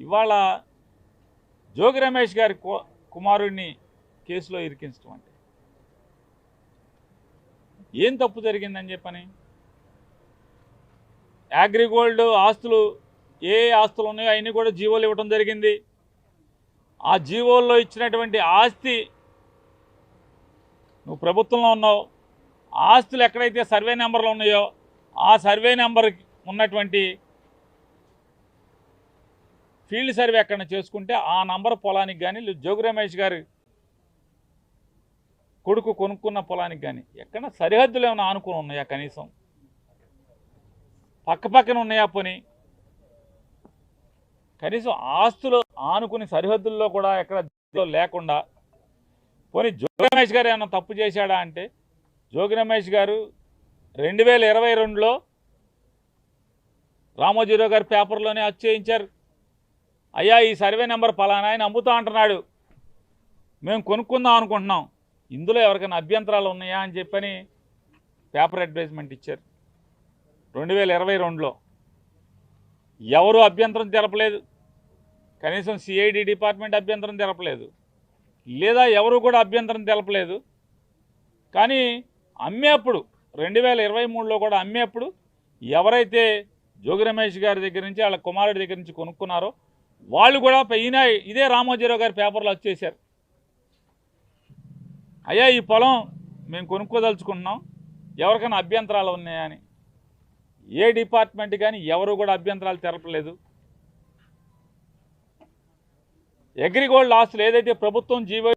ఇవాళ జోగి రమేష్ గారి కు- కుమారుడిని కేసులో ఇరికించడం అంటే. ఏం తప్పు జరిగిందని చెప్పని? అగ్రిగోల్డ్ ఆస్తులు ఏ ఆస్తులు ఉన్నాయో అవన్నీ కూడా జీవోలు ఇవ్వడం జరిగింది. ఆ జీవోల్లో ఇచ్చినటువంటి ఆస్తి నువ్వు ప్రభుత్వంలో ఉన్నావు. ఆస్తులు ఎక్కడైతే సర్వే నెంబర్లు ఉన్నాయో ఆ సర్వే నెంబర్ ఉన్నటువంటి ఫీల్డ్ సర్వే ఎక్కడ చేసుకుంటే ఆ నంబర్ పొలానికి కానీ జోగి రమేష్ గారి కొడుకు కొనుక్కున్న పొలానికి కానీ ఎక్కడ సరిహద్దులు ఏమైనా ఆనుకుని ఉన్నాయా కనీసం? పక్కపక్కన ఉన్నాయా పోని? కనీసం ఆస్తులు ఆనుకుని సరిహద్దుల్లో కూడా ఎక్కడ లేకుండా పోనీ జోగి రమేష్ గారు ఏమైనా తప్పు చేశాడా అంటే జోగి రమేష్ గారు రెండు వేల ఇరవై రెండులో రామోజీరావు గారి పేపర్లోనే అచ్చేయించారు అయ్యా ఈ సర్వే నెంబర్ పలానా ఆయన అమ్ముతా అంటున్నాడు. మేము కొనుక్కుందాం అనుకుంటున్నాం. ఇందులో ఎవరికైనా అభ్యంతరాలు ఉన్నాయా అని చెప్పని పేపర్ అడ్వర్టైజ్మెంట్ ఇచ్చారు. రెండు వేల ఇరవై రెండులో. ఎవరు అభ్యంతరం తెలపలేదు. కనీసం సిఐడి డిపార్ట్మెంట్ అభ్యంతరం తెలపలేదు. లేదా ఎవరు కూడా అభ్యంతరం తెలపలేదు. కానీ అమ్మేప్పుడు రెండు వేల ఇరవై మూడులో కూడా అమ్మేప్పుడు ఎవరైతే జోగి రమేష్ గారి దగ్గర నుంచి వాళ్ళ కుమారుడి దగ్గర నుంచి కొనుక్కున్నారో వాళ్ళు కూడా ఈయన ఇదే రామోజీరావు గారి పేపర్లో వచ్చేసారు అయ్యా ఈ పొలం మేము కొనుక్కోదలుచుకుంటున్నాం. ఎవరికైనా అభ్యంతరాలు ఉన్నాయని ఏ డిపార్ట్మెంట్ కానీ ఎవరు కూడా అభ్యంతరాలు తెలపలేదు అగ్రిగోల్డ్ ఆస్తులు ఏదైతే ప్రభుత్వం జీవో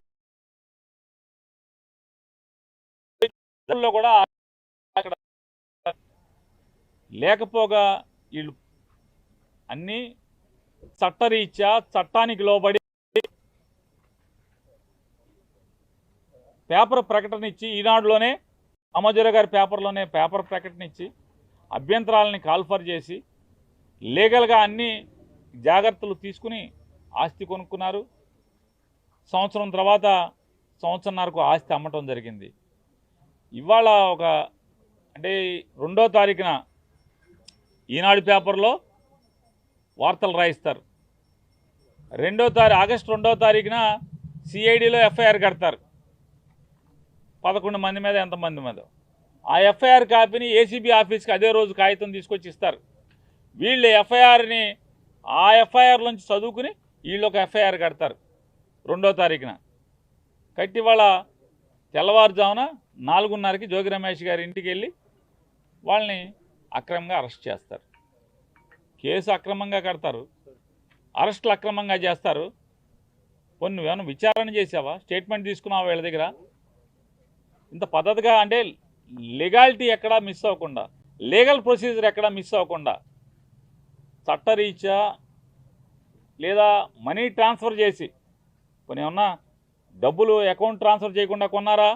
కూడా అక్కడ లేకపోగా వీళ్ళు అన్నీ చట్టరీత్యా చట్టానికి లోబడి పేపర్ ప్రకటన ఇచ్చి ఈనాడులోనే అమజర గారి పేపర్లోనే పేపర్ ప్రకటన ఇచ్చి అభ్యంతరాలని కాల్ఫర్ చేసి లీగల్గా అన్ని జాగ్రత్తలు తీసుకుని ఆస్తి కొనుక్కున్నారు. సంవత్సరం తర్వాత సంవత్సరంన్నరకు ఆస్తి అమ్మటం జరిగింది. ఇవాళ ఒక అంటే రెండో తారీఖున ఈనాడు పేపర్లో వార్తలు రాయిస్తారు. రెండో తారీఖు ఆగస్టు రెండో తారీఖున సిఐడిలో ఎఫ్ఐఆర్ కడతారు. పదకొండు మంది మీద ఎంతమంది మీద ఆ ఎఫ్ఐఆర్ కాపీని ఏసీబీ ఆఫీస్కి అదే రోజు కాగితం తీసుకొచ్చి ఇస్తారు. వీళ్ళు ఎఫ్ఐఆర్ని ఆ ఎఫ్ఐఆర్ నుంచి చదువుకుని వీళ్ళు ఒక ఎఫ్ఐఆర్ కడతారు రెండో తారీఖున. కట్టి వాళ్ళ తెల్లవారుజామున నాలుగున్నరకి జోగి రమేష్ గారి ఇంటికి వెళ్ళి వాళ్ళని అక్రమంగా అరెస్ట్ చేస్తారు. కేసు అక్రమంగా కడతారు. అరెస్టులు అక్రమంగా చేస్తారు. కొన్ని నువ్వేమైనా విచారణ చేసావా? స్టేట్మెంట్ తీసుకున్నావా వీళ్ళ దగ్గర? ఇంత పద్ధతిగా అంటే లీగాలిటీ ఎక్కడా మిస్ అవ్వకుండా లీగల్ ప్రొసీజర్ ఎక్కడా మిస్ అవ్వకుండా చట్టరీత్యా లేదా మనీ ట్రాన్స్ఫర్ చేసి కొన్ని ఏమన్నా డబ్బులు అకౌంట్ ట్రాన్స్ఫర్ చేయకుండా కొన్నారా?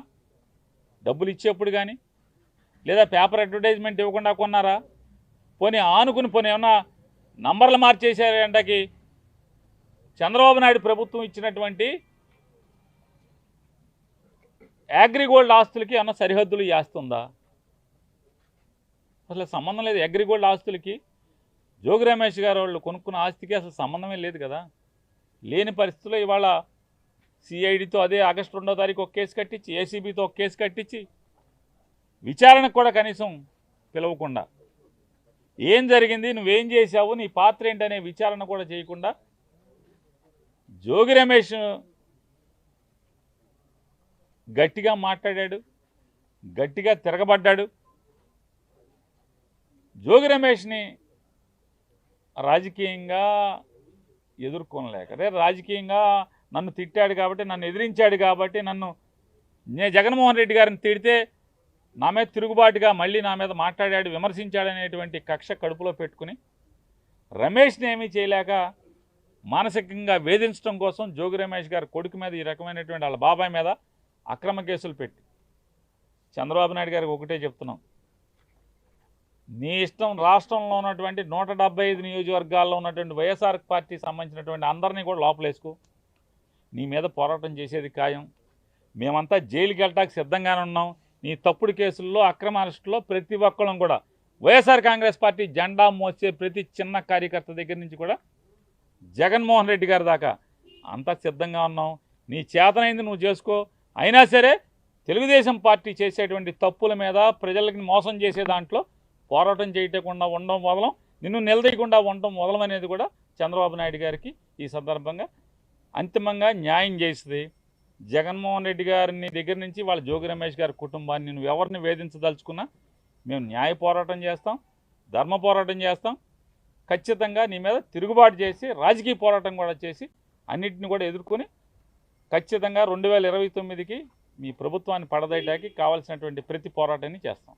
డబ్బులు ఇచ్చేప్పుడు కానీ లేదా పేపర్ అడ్వర్టైజ్మెంట్ ఇవ్వకుండా కొన్నారా? పోనీ ఆనుకుని పోనీ ఏమన్నా నంబర్లు మార్చేసారంటకి చంద్రబాబు నాయుడు ప్రభుత్వం ఇచ్చినటువంటి అగ్రిగోల్డ్ ఆస్తులకి అన్న సరిహద్దులు చేస్తుందా అసలు సంబంధం లేదు. అగ్రిగోల్డ్ ఆస్తులకి జోగి రమేష్ గారు వాళ్ళు కొనుక్కున్న ఆస్తికి అసలు సంబంధమే లేదు కదా. లేని పరిస్థితుల్లో ఇవాళ సిఐడితో అదే ఆగస్టు రెండో తారీఖు ఒక కేసు కట్టించి ఏసీబీతో ఒక కేసు కట్టించి విచారణకు కూడా కనీసం పిలవకుండా ఏం జరిగింది? నువ్వేం చేశావు? నీ పాత్ర ఏంటనే విచారణ కూడా చేయకుండా జోగి రమేష్ గట్టిగా మాట్లాడాడు గట్టిగా తిరగబడ్డాడు. జోగి రమేష్ని రాజకీయంగా ఎదుర్కొనలేక అదే రాజకీయంగా నన్ను తిట్టాడు కాబట్టి నన్ను ఎదిరించాడు కాబట్టి నన్ను నేను జగన్మోహన్ రెడ్డి గారిని తిడితే నా మీద తిరుగుబాటుగా మళ్ళీ నా మీద మాట్లాడాడు విమర్శించాడనేటువంటి కక్ష కడుపులో పెట్టుకుని రమేష్ని ఏమీ చేయలేక మానసికంగా వేధించడం కోసం జోగి రమేష్ గారి కొడుకు మీద ఈ రకమైనటువంటి వాళ్ళ బాబాయ్ మీద అక్రమ కేసులు పెట్టి. చంద్రబాబు నాయుడు గారికి ఒకటే చెప్తున్నాం. నీ ఇష్టం రాష్ట్రంలో ఉన్నటువంటి నూట ఐదు నియోజకవర్గాల్లో ఉన్నటువంటి వైఎస్ఆర్ పార్టీ సంబంధించినటువంటి అందరినీ కూడా లోపలేసుకో. నీ మీద పోరాటం చేసేది ఖాయం. మేమంతా జైలుకి వెళ్ళటానికి సిద్ధంగానే ఉన్నాం. నీ తప్పుడు కేసుల్లో అక్రమ అరెస్టులో ప్రతి ఒక్కళ్ళం కూడా. వైఎస్ఆర్ కాంగ్రెస్ పార్టీ జెండా మోసే ప్రతి చిన్న కార్యకర్త దగ్గర నుంచి కూడా జగన్మోహన్ రెడ్డి గారి దాకా అంతా సిద్ధంగా ఉన్నాం. నీ చేతనైంది నువ్వు చేసుకో. అయినా సరే తెలుగుదేశం పార్టీ చేసేటువంటి తప్పుల మీద ప్రజలకి మోసం చేసే దాంట్లో పోరాటం చేయకుండా ఉండడం వదలం నిన్ను నిలదీయకుండా ఉండడం వదలం అనేది కూడా చంద్రబాబు నాయుడు గారికి ఈ సందర్భంగా అంతిమంగా న్యాయం చేస్తుంది జగన్మోహన్ రెడ్డి గారిని దగ్గర నుంచి వాళ్ళ జోగి రమేష్ గారి కుటుంబాన్ని నువ్వు ఎవరిని వేధించదలుచుకున్నా మేము న్యాయ పోరాటం చేస్తాం ధర్మ పోరాటం చేస్తాం ఖచ్చితంగా నీ మీద తిరుగుబాటు చేసి రాజకీయ పోరాటం కూడా చేసి అన్నిటిని కూడా ఎదుర్కొని ఖచ్చితంగా రెండు వేల ఇరవై తొమ్మిదికి మీ ప్రభుత్వాన్ని పడదయటానికి కావాల్సినటువంటి ప్రతి పోరాటాన్ని చేస్తాం.